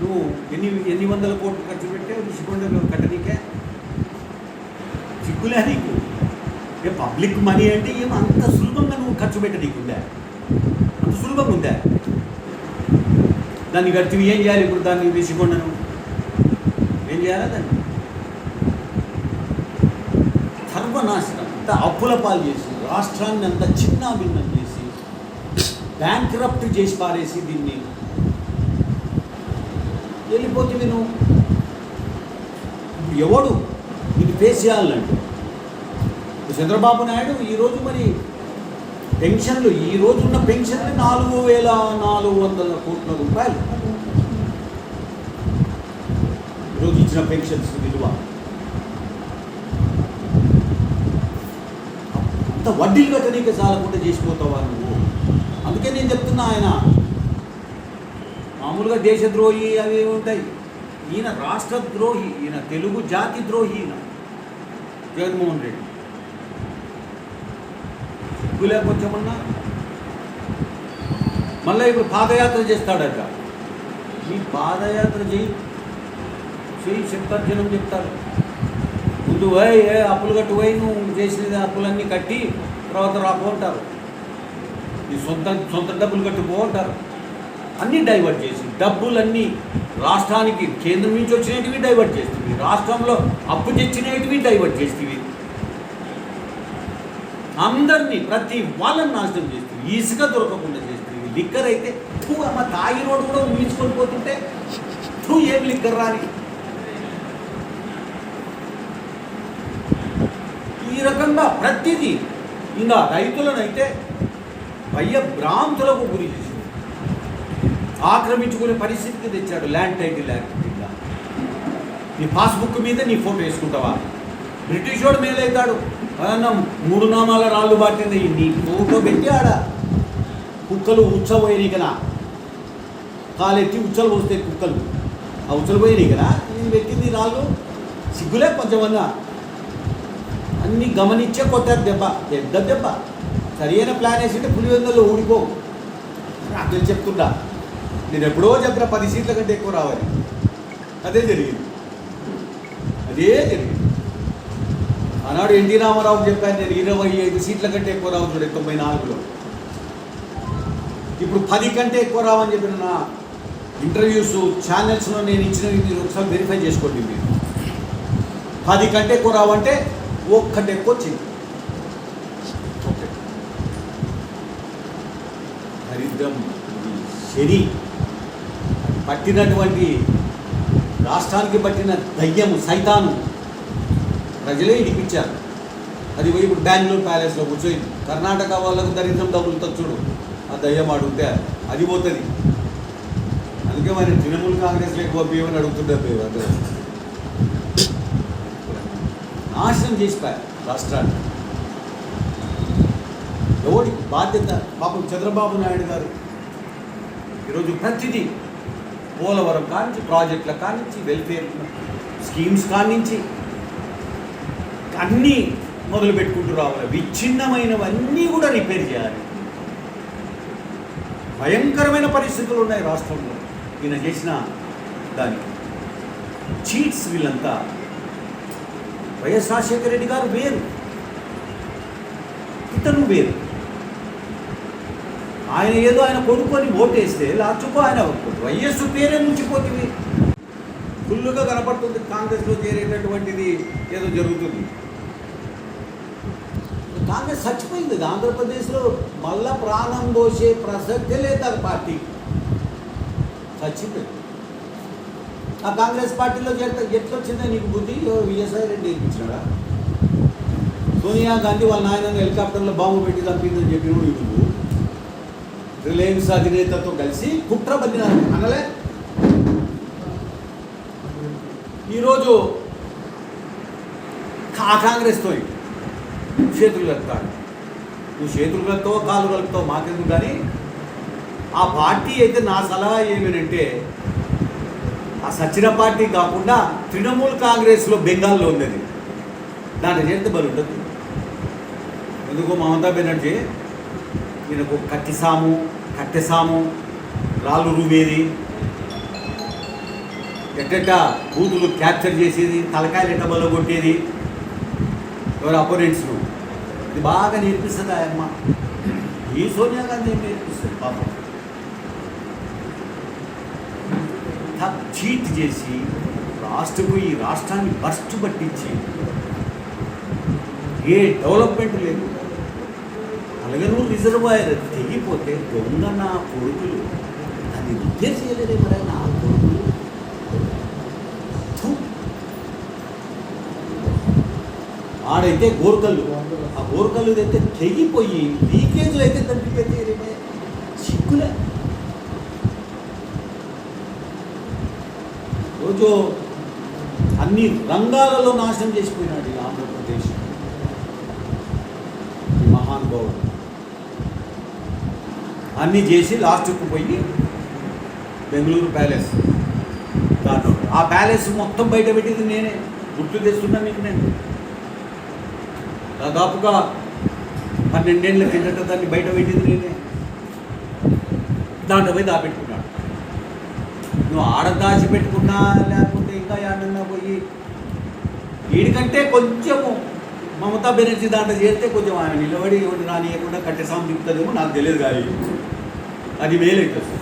నువ్వు ఎన్ని ఎన్ని వందల కోట్లు ఖర్చు పెట్టావు రిషికొండ కట్టనీకే? సిగ్గులే నీకు. ఏ పబ్లిక్ మనీ అంటే ఏం? అంత సులభంగా నువ్వు ఖర్చు పెట్టనీకుందా అంత సులభంగా ఉందా దాన్ని ఖర్చు ఏం చేయాలి ఇప్పుడు దాన్ని ఋషికొండను ఏం చేయాలా దాన్ని? సర్వనాశనం. అంత అప్పుల పాలు చేసి రాష్ట్రాన్ని అంత చిన్న భిన్నం చేసి బ్యాంక్ చేసి పారేసి దీన్ని వెళ్ళిపోతుంది నువ్వు ఇప్పుడు ఎవడు ఇది ఫేస్ చేయాలంటే? చంద్రబాబు నాయుడు ఈరోజు మరి పెన్షన్లు ఈ రోజున్న పెన్షన్లు నాలుగు వేల నాలుగు వందల కోట్ల రూపాయలు. ఈరోజు ఇచ్చిన పెన్షన్స్ విలువ. అంత వడ్డీలు కట్టనీకే చాలకుండా చేసిపోతావా నువ్వు? అందుకే నేను చెప్తున్నా ఆయన మామూలుగా దేశద్రోహి అవి ఉంటాయి. ఈయన రాష్ట్ర ద్రోహి ఈయన తెలుగు జాతి ద్రోహి ఈయన. జగన్మోహన్ రెడ్డి. సిగ్గులే కొంచెమన్నా మళ్ళీ ఇప్పుడు పాదయాత్ర చేస్తాడట. ఈ పాదయాత్ర చేయి. చేయి చెప్తారు జనం చెప్తారు. ముందు పోయి ఏ అప్పులు కట్టు పోయి నువ్వు చేసిన అప్పులన్నీ కట్టి తర్వాత రాకుంటారు నీ సొంత సొంత డబ్బులు కట్టుకో అంటారు. అన్నీ డైవర్ట్ చేసి డబ్బులన్నీ రాష్ట్రానికి కేంద్రం నుంచి వచ్చినవి డైవర్ట్ చేస్తుంది. రాష్ట్రంలో అప్పు తెచ్చినవి డైవర్ట్ చేస్తుంది. అందరినీ ప్రతి వాళ్ళని నాశనం చేస్తుంది. ఇసుక దొరకకుండా చేస్తుంది. లిక్కర్ అయితే తూ అమ్మ తాగి రోడ్డు కూడా మీచుకొని పోతుంటే తూ ఏం లిక్కర్ రాని? ఈ రకంగా ప్రతిదీ ఇంకా రైతులను అయితే భయ భ్రాంతులకు గురి చేసి ఆక్రమించుకునే పరిస్థితికి తెచ్చాడు ల్యాండ్ టైటిల్ యాక్ట్ కింద. నీ పాస్బుక్ మీద నీ ఫోటో వేసుకుంటావా? బ్రిటిష్ వాడు మేలవుతాడు అదన్నా మూడు నామాల రాళ్ళు బాటింది నీ ఫోటో పెట్టి ఆడ. కుక్కలు ఉచ్చబోయినాయి కదా. కాలెత్తి ఉచ్చలు పోస్తాయి కుక్కలు. ఆ ఉచ్చలు పోయినాయి కదా. నేను పెట్టింది రాళ్ళు. సిగ్గులే కొంచెమన్నా. అన్ని గమనించే కొట్టారు దెబ్బ పెద్ద దెబ్బ. సరైన ప్లాన్ వేసింటే పులివెందులో ఊడిపో. నాకు చెప్తుండా నేను ఎప్పుడో చెప్పిన పది సీట్ల కంటే ఎక్కువ రావాలి. అదే జరిగింది. అదే జరిగింది. ఆనాడు ఎన్టీ రామారావు చెప్పాను నేను ఇరవై ఐదు సీట్ల కంటే ఎక్కువ రావు చూడండి తొంభై నాలుగులో. ఇప్పుడు పది కంటే ఎక్కువ రావని చెప్పిన నా ఇంటర్వ్యూస్ ఛానల్స్లో నేను ఇచ్చినవి మీరు ఒకసారి వెరిఫై చేసుకోండి మీరు. పది కంటే ఎక్కువ రావంటే ఒక్కటి ఎక్కువ వచ్చింది. దరిద్రం చెరి. పట్టినటువంటి రాష్ట్రానికి పట్టిన దయ్యము సైతాను ప్రజలే ఇడిపించారు. అది పోయి ఇప్పుడు బెంగళూరు ప్యాలెస్లో కూర్చోయింది. కర్ణాటక వాళ్ళకు దరిద్రం డబ్బులు తచ్చుడు ఆ దయ్యం అడిగితే అది పోతుంది. అందుకే మరి తృణమూల్ కాంగ్రెస్లో ఎక్కువ బియ్యమని అడుగుతుంటారు మీరు అందరూ. నాశనం చేసిపోయారు రాష్ట్రాన్ని. ఎవరికి బాధ్యత? పాపం చంద్రబాబు నాయుడు గారు ఈరోజు ప్రతిదీ పోలవరం కానించి ప్రాజెక్టుల కానించి వెల్ఫేర్ స్కీమ్స్ కానించి అన్నీ మొదలు పెట్టుకుంటూ రావాలి. విచ్ఛిన్నమైనవన్నీ కూడా రిపేర్ చేయాలి. భయంకరమైన పరిస్థితులు ఉన్నాయి రాష్ట్రంలో. ఈయన చేసిన దాని చీట్స్ వీళ్ళంతా. వైఎస్ రాజశేఖర రెడ్డి గారు వేరు. ఇతను వేరు. ఆయన ఏదో ఆయన కొనుక్కొని ఓటేస్తే లాచుకో ఆయన వైఎస్ పేరే ముంచిపోతుంది ఫుల్గా కనపడుతుంది కాంగ్రెస్లో చేరేటటువంటిది ఏదో జరుగుతుంది. కాంగ్రెస్ చచ్చిపోయింది. ఆంధ్రప్రదేశ్లో మళ్ళా ప్రాణం పోసే ప్రసక్తే లేదు ఆ పార్టీ. చచ్చిపోయింది. ఆ కాంగ్రెస్ పార్టీలో చేరితే ఎట్లొచ్చిందో నీకు బుద్ధి? విఎస్ఐ రెడ్డి ఇచ్చినాడా సోనియా గాంధీ వాళ్ళ నాయన హెలికాప్టర్లో బాంబు పెట్టి తప్పిందని చెప్పినప్పుడు నువ్వు రిలయన్స్ అధినేతతో కలిసి కుట్ర బద్దినారు అనలే? ఈరోజు ఆ కాంగ్రెస్తో చేతులు కలుపుతాడు నువ్వు చేతులు కలుపుతావు కాలు కలుపుతావు మాకెందుకు కానీ ఆ పార్టీ అయితే నా సలహా ఏమేనంటే ఆ సచిన పార్టీ కాకుండా తృణమూల్ కాంగ్రెస్లో బెంగాల్లో ఉన్నది. దాని చేత బలి ఉండదు. ఎందుకు మమతా బెనర్జీ ఈయనకు కత్తిసాము కట్టెసాము రాళ్ళు రూవేది ఎట్టెట్ట బూతులు క్యాప్చర్ చేసేది తలకాయలు ఎట్ట బల కొట్టేది. ఎవరి అపోనెంట్స్ను ఇది బాగా నేర్పిస్తుంది ఆ అమ్మ ఈ సోనియా గాంధీ ఏం నేర్పిస్తుంది పాపం? చీట్ చేసి రాష్ట్రకు ఈ రాష్ట్రాన్ని బస్ట్ పట్టించి ఏ డెవలప్మెంట్ లేదు. అలగనూరు రిజర్వాయర్ తెగిపోతే దొంగ నా కొడుకులు. దాన్ని విద్య చేయలేదే మరి నా కొడుకులు. ఆడైతే గోర్కల్లు. ఆ గోర్కల్లు అయితే తెగిపోయి లీకేజ్లు అయితే తగ్గిపోతే చిక్కులే. రోజు అన్ని రంగాలలో నాశనం చేసిపోయినాడు ఈ ఆంధ్రప్రదేశ్. మహానుభావుడు. అన్నీ చేసి లాస్ట్కు పోయి బెంగళూరు ప్యాలెస్ దాంట్లో ఆ ప్యాలెస్ మొత్తం బయట పెట్టింది నేనే. గుర్తు తెస్తున్నా మీకు నేను. దాదాపుగా పన్నెండేళ్ళ కిందట దాన్ని బయట పెట్టింది నేనే. దాంట్లో పోయి దాపెట్టుకున్నాడు నువ్వు ఆడ దాచి పెట్టుకున్నా లేకపోతే ఇంకా ఏడన్నా పోయి వీడికంటే కొంచెము మమతా బెనర్జీ దాంట్లో చేస్తే కొంచెం ఆమె నిలబడి ఎవరు రానియకుండా కట్టెసాం తిప్పుతుందేమో నాకు తెలియదు కానీ అది మేలైతుంది